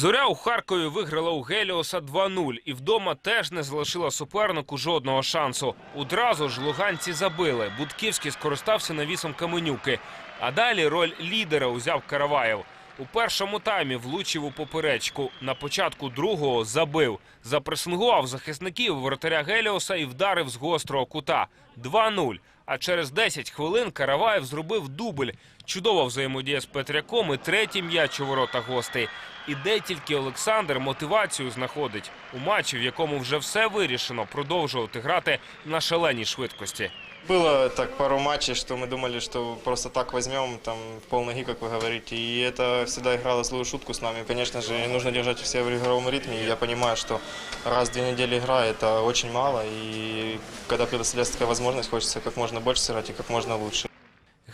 Зоря у Харкові виграла у Геліоса 2-0 і вдома теж не залишила супернику жодного шансу. Одразу ж луганці забили. Будківський скористався навісом Каменюки. А далі роль лідера узяв Караваєв. У першому таймі влучив у поперечку. На початку другого забив. Запресингував захисників воротаря Геліоса і вдарив з гострого кута. 2-0. А через 10 хвилин Караваєв зробив дубль. Чудова взаємодія з Петряком і третій м'яч у ворота гостей. І де тільки Олександр мотивацію знаходить у матчі, в якому вже все вирішено, продовжувати грати на шаленій швидкості. Было так пару матчей, что мы думали, что просто так возьмем, там, в полноги, как вы говорите, и это всегда играло злую шутку с нами. Конечно же, нужно держать все в игровом ритме, и я понимаю, что раз в две недели игра – это очень мало, и когда предоставляется такая возможность, хочется как можно больше сыграть и как можно лучше.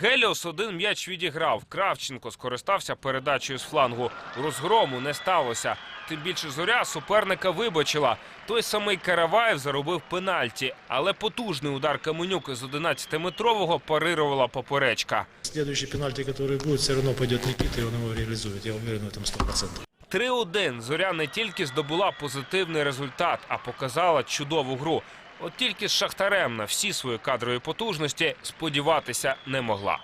Геліос один м'яч відіграв. Кравченко скористався передачею з флангу. Розгрому не сталося. Тим більше зоря суперника вибачила. Той самий Караваєв заробив пенальті, але потужний удар Каменюки з 11-метрового парирувала поперечка. Следующий пенальти, который будет, все равно пойдет Никита, и он его реализует. Я уверен в этом 100%. 3-1. Зоря не тільки здобула позитивний результат, а показала чудову гру. От тільки з Шахтарем на всі свої кадрові потужності сподіватися не могла.